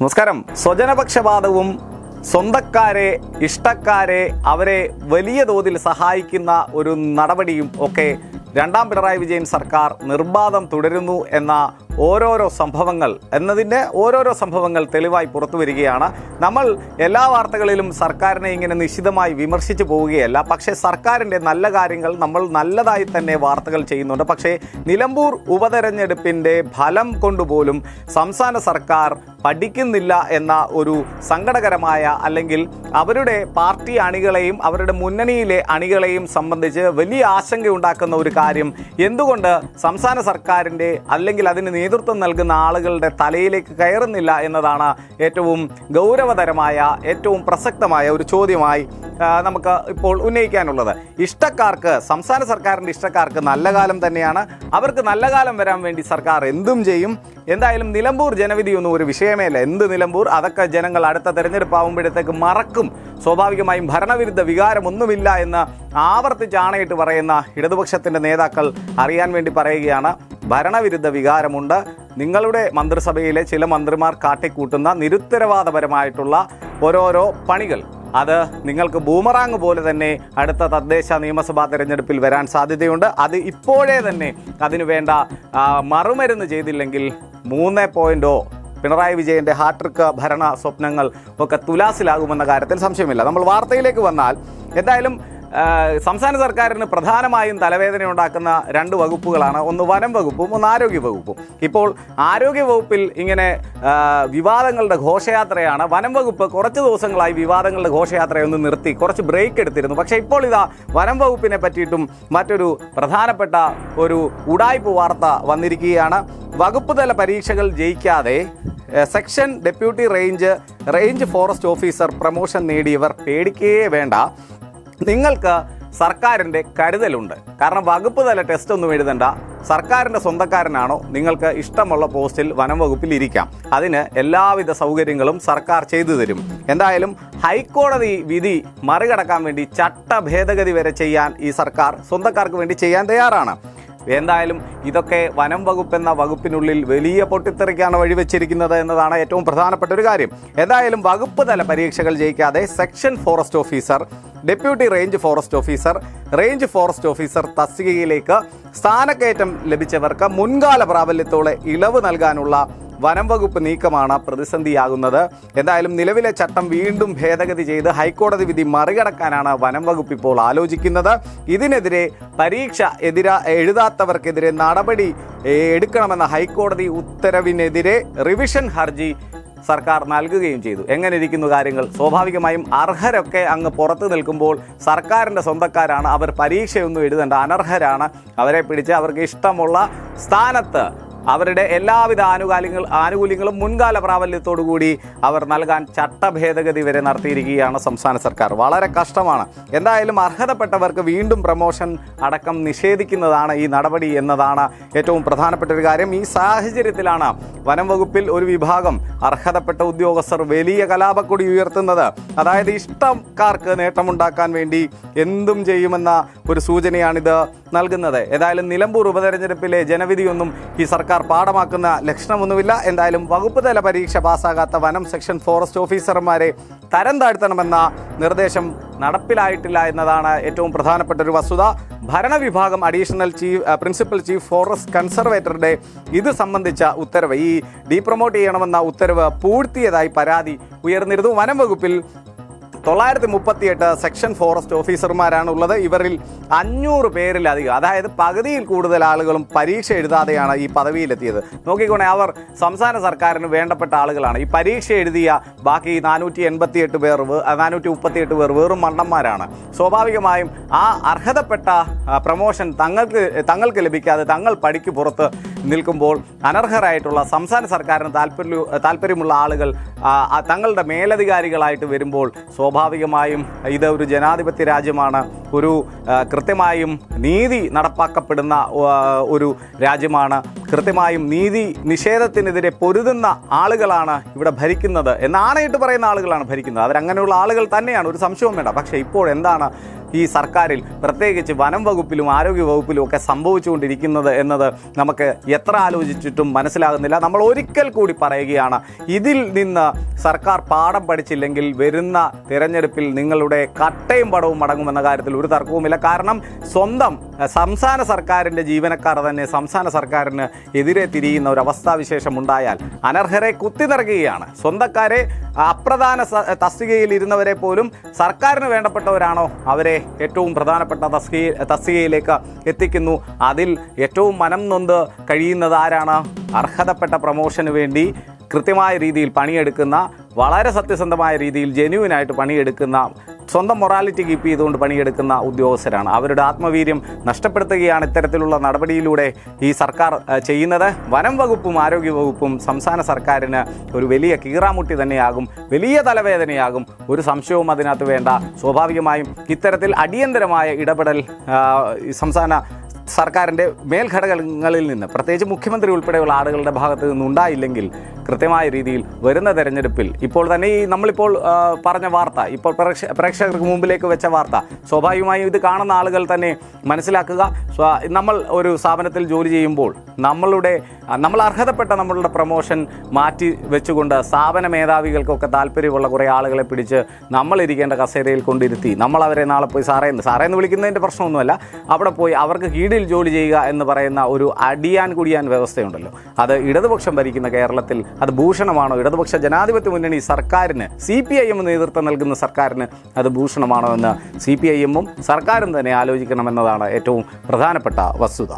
നമസ്കാരം. സ്വജനപക്ഷപാതവും സ്വന്തക്കാരെ ഇഷ്ടക്കാരെ അവരെ വലിയ തോതിൽ സഹായിക്കുന്ന ഒരു നടപടിയും ഒക്കെ രണ്ടാം പിണറായി വിജയൻ സർക്കാർ നിർബാധം തുടരുന്നു എന്ന ഓരോരോ സംഭവങ്ങൾ എന്നതിന്റെ ഓരോരോ സംഭവങ്ങൾ തെളിവായി പുറത്തു വരികയാണ്. നമ്മൾ എല്ലാ വാർത്തകളിലും സർക്കാരിനെ ഇങ്ങനെ നിശിതമായി വിമർശിച്ചു പോവുകയല്ല. പക്ഷേ സർക്കാരിന്റെ നല്ല കാര്യങ്ങൾ നമ്മൾ നല്ലതായി തന്നെ വാർത്തകൾ ചെയ്യുന്നുണ്ട്. പക്ഷേ നിലമ്പൂർ ഉപതെരഞ്ഞെടുപ്പിന്റെ ഫലം കൊണ്ടുപോലും സംസ്ഥാന സർക്കാർ പഠിക്കുന്നില്ല എന്ന ഒരു സങ്കടകരമായ അല്ലെങ്കിൽ അവരുടെ പാർട്ടി അണികളെയും അവരുടെ മുന്നണിയിലെ അണികളെയും സംബന്ധിച്ച് വലിയ ആശങ്കയുണ്ടാക്കുന്ന ഒരു കാര്യം എന്തുകൊണ്ട് സംസ്ഥാന സർക്കാരിന്റെ അല്ലെങ്കിൽ അതിന് നേതൃത്വം നൽകുന്ന ആളുകളുടെ തലയിലേക്ക് കയറുന്നില്ല എന്നതാണ് ഏറ്റവും ഗൗരവതരമായ ഏറ്റവും പ്രസക്തമായ ഒരു ചോദ്യമായി നമുക്ക് ഇപ്പോൾ ഉന്നയിക്കാനുള്ളത്. ഇഷ്ടക്കാർക്ക് സംസ്ഥാന സർക്കാരിന്റെ ഇഷ്ടക്കാർക്ക് നല്ല കാലം തന്നെയാണ്. അവർക്ക് നല്ല കാലം വരാൻ വേണ്ടി സർക്കാർ എന്തും ചെയ്യും. എന്തായാലും നിലമ്പൂർ ജനവിധി ജനവിധിയൊന്നും ഒരു വിഷയമേ അല്ല. എന്ത് നിലമ്പൂർ? അതൊക്കെ ജനങ്ങൾ അടുത്ത തെരഞ്ഞെടുപ്പ് ആകുമ്പോഴത്തേക്ക് മറക്കും. സ്വാഭാവികമായും ഭരണവിരുദ്ധ വികാരമൊന്നുമില്ല എന്ന് ആവർത്തിച്ച് ആണയിട്ട് പറയുന്ന ഇടതുപക്ഷത്തിന്റെ നേതാക്കൾ അറിയാൻ വേണ്ടി പറയുകയാണ്. ഭരണവിരുദ്ധ വികാരമുണ്ട്. നിങ്ങളുടെ മന്ത്രിസഭയിലെ ചില മന്ത്രിമാർ കാട്ടിക്കൂട്ടുന്ന നിരുത്തരവാദപരമായിട്ടുള്ള ഓരോരോ പണികൾ. അത് നിങ്ങൾക്ക് ബൂമറാങ് പോലെ തന്നെ അടുത്ത തദ്ദേശ നിയമസഭാ തെരഞ്ഞെടുപ്പിൽ വരാൻ സാധ്യതയുണ്ട്. അത് ഇപ്പോഴേ തന്നെ അതിനു വേണ്ട ആ, മറുമരുന്ന് ചെയ്തില്ലെങ്കിൽ മൂന്ന് പോയിന്റോ പിണറായി വിജയന്റെ ഹാട്രിക്ക് ഭരണ സ്വപ്നങ്ങൾ ഒക്കെ തുലാസിലാകുമെന്ന കാര്യത്തിൽ സംശയമില്ല. നമ്മൾ വാർത്തയിലേക്ക് വന്നാൽ എന്തായാലും സംസ്ഥാന സർക്കാരിന് പ്രധാനമായും തലവേദന ഉണ്ടാക്കുന്ന രണ്ട് വകുപ്പുകളാണ്. ഒന്ന് വനം വകുപ്പും ഒന്ന് ആരോഗ്യ വകുപ്പും. ഇപ്പോൾ ആരോഗ്യ വകുപ്പിൽ ഇങ്ങനെ വിവാദങ്ങളുടെ ഘോഷയാത്രയാണ്. വനം വകുപ്പ് കുറച്ച് ദിവസങ്ങളായി വിവാദങ്ങളുടെ ഘോഷയാത്രയൊന്ന് നിർത്തി കുറച്ച് ബ്രേക്ക് എടുത്തിരുന്നു. പക്ഷേ ഇപ്പോൾ ഇതാ വനം വകുപ്പിനെ പറ്റിയിട്ടും മറ്റൊരു പ്രധാനപ്പെട്ട ഒരു ഉടായ്പ് വാർത്ത വന്നിരിക്കുകയാണ്. വകുപ്പ് തല പരീക്ഷകൾ ജയിക്കാതെ section deputy range range forest officer promotion നേടിയവർ പേടിക്കേ വേണ്ട. നിങ്ങൾക്ക് സർക്കാരിന്റെ കരുതലുണ്ട്. കാരണം വകുപ്പ് തല ടെസ്റ്റ് ഒന്നും എഴുതണ്ട. സർക്കാരിന്റെ സ്വന്തക്കാരനാണോ? നിങ്ങൾക്ക് ഇഷ്ടമുള്ള പോസ്റ്റിൽ വനം വകുപ്പിൽ ഇരിക്കാം. അതിന് എല്ലാവിധ സൗകര്യങ്ങളും സർക്കാർ ചെയ്തു തരും. എന്തായാലും ഹൈക്കോടതി വിധി മറികടക്കാൻ വേണ്ടി ചട്ട ഭേദഗതി വരെ ചെയ്യാൻ ഈ സർക്കാർ സ്വന്തക്കാർക്ക് വേണ്ടി ചെയ്യാൻ തയ്യാറാണ്. എന്തായാലും ഇതൊക്കെ വനം വകുപ്പ് എന്ന വകുപ്പിനുള്ളിൽ വലിയ പൊട്ടിത്തെറിക്കാണ് വഴിവെച്ചിരിക്കുന്നത് എന്നതാണ് ഏറ്റവും പ്രധാനപ്പെട്ട ഒരു കാര്യം. എന്തായാലും വകുപ്പ് തല പരീക്ഷകൾ ജയിക്കാതെ section forest officer deputy range forest officer range forest officer തസ്തികയിലേക്ക് സ്ഥാനക്കയറ്റം ലഭിച്ചവർക്ക് മുൻകാല പ്രാബല്യത്തോടെ ഇളവ് നൽകാനുള്ള വനം വകുപ്പ് നീക്കമാണ് പ്രതിസന്ധിയാകുന്നത്. എന്തായാലും നിലവിലെ ചട്ടം വീണ്ടും ഭേദഗതി ചെയ്ത് ഹൈക്കോടതി വിധി മറികടക്കാനാണ് വനം വകുപ്പ് ഇപ്പോൾ ആലോചിക്കുന്നത്. ഇതിനെതിരെ പരീക്ഷ എതിരാ എഴുതാത്തവർക്കെതിരെ നടപടി എടുക്കണമെന്ന ഹൈക്കോടതി ഉത്തരവിനെതിരെ റിവിഷൻ ഹർജി സർക്കാർ നൽകുകയും ചെയ്തു. എങ്ങനെ ഇരിക്കുന്നു കാര്യങ്ങൾ? സ്വാഭാവികമായും അർഹരൊക്കെ അങ്ങ് പുറത്തു നിൽക്കുമ്പോൾ സർക്കാരിന്റെ സ്വന്തക്കാരാണ്. അവർ പരീക്ഷയൊന്നും എഴുതേണ്ട അനർഹരാണ്. അവരെ പിടിച്ച് അവർക്ക് ഇഷ്ടമുള്ള സ്ഥാനത്ത് അവരുടെ എല്ലാവിധ ആനുകാലികൾ ആനുകൂല്യങ്ങളും മുൻകാല പ്രാബല്യത്തോടുകൂടി അവർ നൽകാൻ ചട്ട ഭേദഗതി വരെ നടത്തിയിരിക്കുകയാണ് സംസ്ഥാന സർക്കാർ. വളരെ കഷ്ടമാണ്. എന്തായാലും അർഹതപ്പെട്ടവർക്ക് വീണ്ടും പ്രമോഷൻ അടക്കം നിഷേധിക്കുന്നതാണ് ഈ നടപടി എന്നതാണ് ഏറ്റവും പ്രധാനപ്പെട്ട ഒരു കാര്യം. ഈ സാഹചര്യത്തിലാണ് വനം വകുപ്പിൽ ഒരു വിഭാഗം അർഹതപ്പെട്ട ഉദ്യോഗസ്ഥർ വലിയ കലാപക്കൊടി ഉയർത്തുന്നത്. അതായത് ഇഷ്ടക്കാർക്ക് നേട്ടമുണ്ടാക്കാൻ വേണ്ടി എന്തും ചെയ്യുമെന്ന ഒരു സൂചനയാണിത്. നൽകുന്നത്. ഏതായാലും നിലമ്പൂർ ഉപതെരഞ്ഞെടുപ്പിലെ ജനവിധിയൊന്നും ഈ സർക്കാർ പാഠമാക്കുന്ന ലക്ഷണമൊന്നുമില്ല. എന്തായാലും വകുപ്പ് തല പരീക്ഷ പാസ്സാകാത്ത വനം സെക്ഷൻ ഫോറസ്റ്റ് ഓഫീസർമാരെ തരം താഴ്ത്തണമെന്ന നിർദ്ദേശം നടപ്പിലായിട്ടില്ല എന്നതാണ് ഏറ്റവും പ്രധാനപ്പെട്ട ഒരു വസ്തുത. ഭരണവിഭാഗം additional chief principal chief forest കൺസർവേറ്ററുടെ ഇത് സംബന്ധിച്ച ഉത്തരവ്. ഈ ഡീപ്രൊമോട്ട് ചെയ്യണമെന്ന ഉത്തരവ് പൂഴ്ത്തിയതായി പരാതി ഉയർന്നിരുന്നു. വനം വകുപ്പിൽ തൊള്ളായിരത്തി മുപ്പത്തിയെട്ട് സെക്ഷൻ ഫോറസ്റ്റ് ഓഫീസർമാരാണ് ഉള്ളത് ഇവരിൽ അഞ്ഞൂറ് പേരിലധികം അതായത് പകുതിയിൽ കൂടുതൽ ആളുകളും പരീക്ഷ എഴുതാതെയാണ് ഈ പദവിയിലെത്തിയത്. നോക്കിക്കോണേ അവർ സംസ്ഥാന സർക്കാരിന് വേണ്ടപ്പെട്ട ആളുകളാണ്. ഈ പരീക്ഷ എഴുതിയ ബാക്കി നാനൂറ്റി എൺപത്തിയെട്ട് പേർ നാനൂറ്റി മുപ്പത്തിയെട്ട് പേർ വെറും മണ്ടന്മാരാണ്. സ്വാഭാവികമായും ആ അർഹതപ്പെട്ട പ്രമോഷൻ തങ്ങൾക്ക് തങ്ങൾക്ക് ലഭിക്കാതെ തങ്ങൾ പടിക്ക് പുറത്ത് നിൽക്കുമ്പോൾ അനർഹരായിട്ടുള്ള സംസ്ഥാന സർക്കാരിന് താല്പര്യ താല്പര്യമുള്ള ആളുകൾ തങ്ങളുടെ മേലധികാരികളായിട്ട് വരുമ്പോൾ സ്വാഭാവികമായും ഇത് ഒരു ജനാധിപത്യ രാജ്യമാണ്. ഒരു കൃത്യമായും നീതി നടപ്പാക്കപ്പെടുന്ന ഒരു രാജ്യമാണ്. കൃത്യമായും നീതി നിഷേധത്തിനെതിരെ പൊരുതുന്ന ആളുകളാണ് ഇവിടെ ഭരിക്കുന്നത്. എന്നാണയിട്ട് പറയുന്ന ആളുകളാണ് ഭരിക്കുന്നത്. അവരങ്ങനെയുള്ള ആളുകൾ തന്നെയാണ്. ഒരു സംശയവും വേണ്ട. പക്ഷേ ഇപ്പോൾ എന്താണ് ഈ സർക്കാരിൽ പ്രത്യേകിച്ച് വനം വകുപ്പിലും ആരോഗ്യ വകുപ്പിലും ഒക്കെ സംഭവിച്ചുകൊണ്ടിരിക്കുന്നത് എന്നത് നമുക്ക് എത്ര ആലോചിച്ചിട്ടും മനസ്സിലാകുന്നില്ല. നമ്മൾ ഒരിക്കൽ കൂടി പറയുകയാണ് ഇതിൽ നിന്ന് സർക്കാർ പാഠം പഠിച്ചില്ലെങ്കിൽ വരുന്ന തിരഞ്ഞെടുപ്പിൽ നിങ്ങളുടെ കട്ടയും പടവും മടങ്ങുമെന്ന കാര്യത്തിൽ ഒരു തർക്കവുമില്ല. കാരണം സ്വന്തം സംസ്ഥാന സർക്കാരിന്റെ ജീവനക്കാർ തന്നെ സംസ്ഥാന സർക്കാരിന് എതിരെ തിരിയുന്ന ഒരു അവസ്ഥാവിശേഷം ഉണ്ടായാൽ അനർഹരെ കുത്തി നിറയ്ക്കുകയാണ് സ്വന്തക്കാരെ അപ്രധാന തസ്തികയിൽ ഇരുന്നവരെ പോലും സർക്കാരിന് വേണ്ടപ്പെട്ടവരാണോ അവരെ ഏറ്റവും പ്രധാനപ്പെട്ട തസ്കി തസ്തികയിലേക്ക് എത്തിക്കുന്നു. അതിൽ ഏറ്റവും മനം നൊന്ത് കഴിയുന്നത് ആരാണ്? അർഹതപ്പെട്ട പ്രമോഷന് വേണ്ടി കൃത്യമായ രീതിയിൽ പണിയെടുക്കുന്ന വളരെ സത്യസന്ധമായ രീതിയിൽ ജെന്യൂനായിട്ട് പണിയെടുക്കുന്ന സ്വന്തം മൊറാലിറ്റി കീപ്പ് ചെയ്തുകൊണ്ട് പണിയെടുക്കുന്ന ഉദ്യോഗസ്ഥരാണ്. അവരുടെ ആത്മവീര്യം നഷ്ടപ്പെടുത്തുകയാണ് ഇത്തരത്തിലുള്ള നടപടിയിലൂടെ ഈ സർക്കാർ ചെയ്യുന്നത്. വനം വകുപ്പും ആരോഗ്യ വകുപ്പും സംസ്ഥാന സർക്കാരിന് ഒരു വലിയ കീറാമുട്ടി തന്നെയാകും വലിയ തലവേദനയാകും. ഒരു സംശയവും അതിനകത്ത് വേണ്ട. സ്വാഭാവികമായും ഇത്തരത്തിൽ അടിയന്തരമായ ഇടപെടൽ സംസ്ഥാന സർക്കാരിന്റെ മേൽഘടകങ്ങളിൽ നിന്ന് പ്രത്യേകിച്ച് മുഖ്യമന്ത്രി ഉൾപ്പെടെയുള്ള ആളുകളുടെ ഭാഗത്ത് നിന്നുണ്ടായില്ലെങ്കിൽ കൃത്യമായ രീതിയിൽ വരുന്ന തെരഞ്ഞെടുപ്പിൽ ഇപ്പോൾ തന്നെ ഈ നമ്മളിപ്പോൾ പറഞ്ഞ വാർത്ത ഇപ്പോൾ പ്രേക്ഷ പ്രേക്ഷകർക്ക് മുമ്പിലേക്ക് വെച്ച വാർത്ത സ്വാഭാവികമായും ഇത് കാണുന്ന ആളുകൾ തന്നെ മനസ്സിലാക്കുക. നമ്മൾ ഒരു സ്ഥാപനത്തിൽ ജോലി ചെയ്യുമ്പോൾ നമ്മളുടെ നമ്മൾ അർഹതപ്പെട്ട നമ്മളുടെ പ്രൊമോഷൻ മാറ്റി വെച്ചുകൊണ്ട് സ്ഥാപന മേധാവികൾക്കൊക്കെ താല്പര്യമുള്ള കുറേ ആളുകളെ പിടിച്ച് നമ്മൾ ഇരിക്കേണ്ട കസേരയിൽ കൊണ്ടിരുത്തി നമ്മൾ അവരെ നാളെ പോയി സാറേ സാറേ എന്ന് വിളിക്കുന്നതിന്റെ പ്രശ്നമൊന്നുമല്ല. അവിടെ പോയി അവർക്ക് കീഴിൽ ജോലി ചെയ്യുക എന്ന് പറയുന്ന ഒരു അടിയാൻ കുടിയാൻ വ്യവസ്ഥയുണ്ടല്ലോ. അത് ഇടതുപക്ഷം ഭരിക്കുന്ന കേരളത്തിൽ അത് ഭൂഷണമാണോ? ഇടതുപക്ഷ ജനാധിപത്യ മുന്നണി സർക്കാരിന് സി പി ഐ എം നേതൃത്വം നൽകുന്ന സർക്കാരിന് അത് ഭൂഷണമാണോ എന്ന് സി പി ഐ എമ്മും സർക്കാരും തന്നെ ആലോചിക്കണമെന്നതാണ് ഏറ്റവും പ്രധാനപ്പെട്ട വസ്തുത.